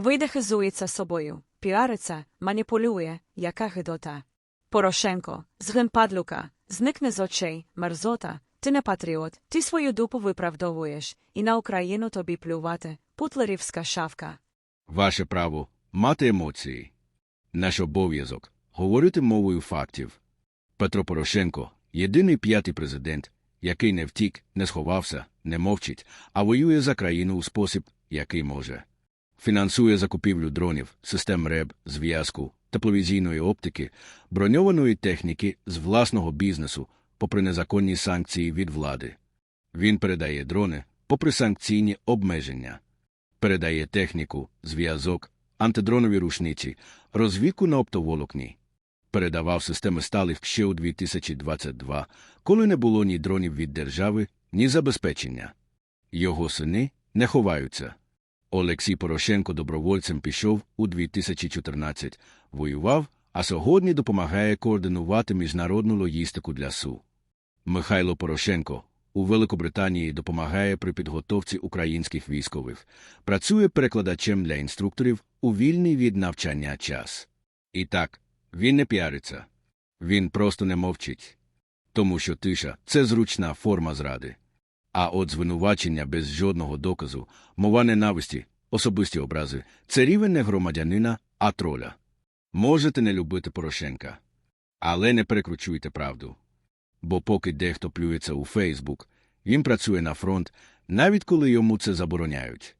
Вийде хизується собою, піариться, маніпулює, яка гидота. Порошенко, згин падлюка, зникне з очей, мерзота, ти не патріот, ти свою дупу виправдовуєш, і на Україну тобі плювати, путлерівська шавка. Ваше право мати емоції. Наш обов'язок говорити мовою фактів. Петро Порошенко єдиний п'ятий президент, який не втік, не сховався, не мовчить, а воює за країну у спосіб, який може. Фінансує закупівлю дронів, систем РЕБ, зв'язку, тепловізійної оптики, броньованої техніки з власного бізнесу, попри незаконні санкції від влади. Він передає дрони, попри санкційні обмеження передає техніку, зв'язок, антидронові рушниці, розвідку на оптоволокні. Передавав системи Сталів ще у 2022, коли не було ні дронів від держави, ні забезпечення. Його сини не ховаються. Олексій Порошенко добровольцем пішов у 2014, воював, а сьогодні допомагає координувати міжнародну логістику для СУ. Михайло Порошенко у Великобританії допомагає при підготовці українських військових, працює перекладачем для інструкторів у вільний від навчання час. І так, він не піариться. Він просто не мовчить. Тому що тиша це зручна форма зради. А от звинувачення без жодного доказу, мова ненависті, особисті образи це рівень не громадянина, а троля. Можете не любити Порошенка. Але не перекручуйте правду. Бо поки дехто плюється у Фейсбук, він працює на фронт, навіть коли йому це забороняють.